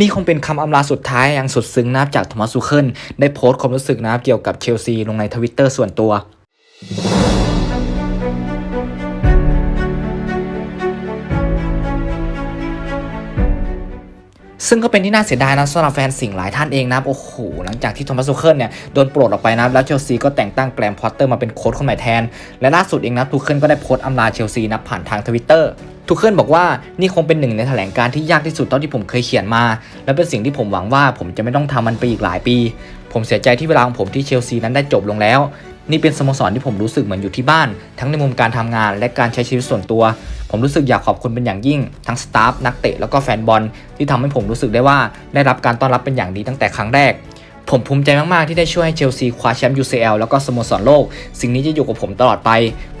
นี่คงเป็นคำอำลาสุดท้ายอย่างสุดซึ้งนะครับจากโทมัสซูเคิลได้โพสต์ความรู้สึกนะครับเกี่ยวกับเชลซีลงในทวิตเตอร์ส่วนตัว ซึ่งก็เป็นที่น่าเสียดายนะสำหรับแฟนสิ่งหลายท่านเองนะโอ้โหหลังจากที่โทมัสซูเคิลเนี่ยโดนปลดออกไปนะแล้วเชลซีก็แต่งตั้งแกรมพอตเตอร์มาเป็นโค้ชคนใหม่แทน และล่าสุดเองนะทูเคิลก็ได้โพสต์อำลาเชลซีนะผ่านทางทวิตเตอร์ทูเคิลบอกว่านี่คงเป็นหนึ่งในแถลงการที่ยากที่สุดเท่าที่ผมเคยเขียนมา และเป็นสิ่งที่ผมหวังว่าผมจะไม่ต้องทำมันไปอีกหลายปี ผมเสียใจที่เวลาของผมที่เชลซีนั้นได้จบลงแล้ว นี่เป็นสโมสรที่ผมรู้สึกเหมือนอยู่ที่บ้าน ทั้งในมุมการทำงานและการใช้ชีวิตส่วนตัว ผมรู้สึกอยากขอบคุณเป็นอย่างยิ่ง ทั้งสตาฟนักเตะแล้วก็แฟนบอลที่ทำให้ผมรู้สึกได้ว่าได้รับการต้อนรับเป็นอย่างดีตั้งแต่ครั้งแรก ผมภูมิใจมาก ๆ ที่ได้ช่วยให้เชลซีคว้าแชมป์ UCL แล้วก็สโมสรโลก สิ่งนี้จะอยู่กับผมตลอดไป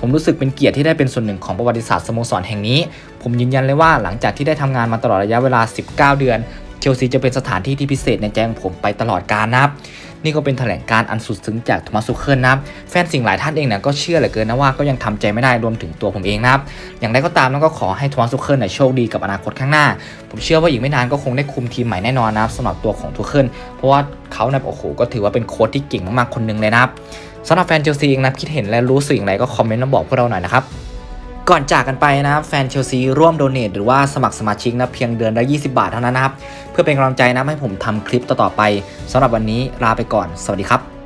ผมรู้สึกเป็นเกียรติที่ได้เป็นส่วนหนึ่งของประวัติศาสตร์สโมสรแห่งนี้ ผมยืนยันเลยว่าหลังจากที่ได้ทำงานมาตลอดระยะเวลา 19 เดือน เชลซีจะเป็นสถานที่ที่พิเศษในใจของผมไปตลอดกาลนะครับนี่ก็เป็นแถลงการอันสุดซึ้งจากโทมัสซูเคิลนะครับแฟนสิ่งหลายท่านเองเนี่ยก็เชื่อเหลือเกินนะว่าก็ยังทำใจไม่ได้รวมถึงตัวผมเองนะครับอย่างไรก็ตามแล้วก็ขอให้โทมัสซูเคิลเนี่ยโชคดีกับอนาคตข้างหน้า ผมเชื่อว่าอีกไม่นานก็คงได้คุมทีมใหม่แน่นอนนะครับสำหรับตัวของทูเคิลเพราะว่าเขาเนี่ยโอ้โหก็ถือว่าเป็นโค้ชที่เก่งมากๆคนหนึ่งเลยนะครับสำหรับแฟนเชลซีเองนะคิดเห็นและรู้สึกอย่างไรก็คอมเมนต์มาบอกพวกเราหน่อยนะครับ ก่อนจากกันไปนะครับแฟนเชลซีร่วมโดเนทหรือว่าสมัครสมาชิกนะเพียงเดือนละ 20 บาทเท่านั้นนะครับ เพื่อเป็นกำลังใจนะให้ผมทำคลิปต่อๆไปสำหรับวันนี้ลาไปก่อน สวัสดีครับ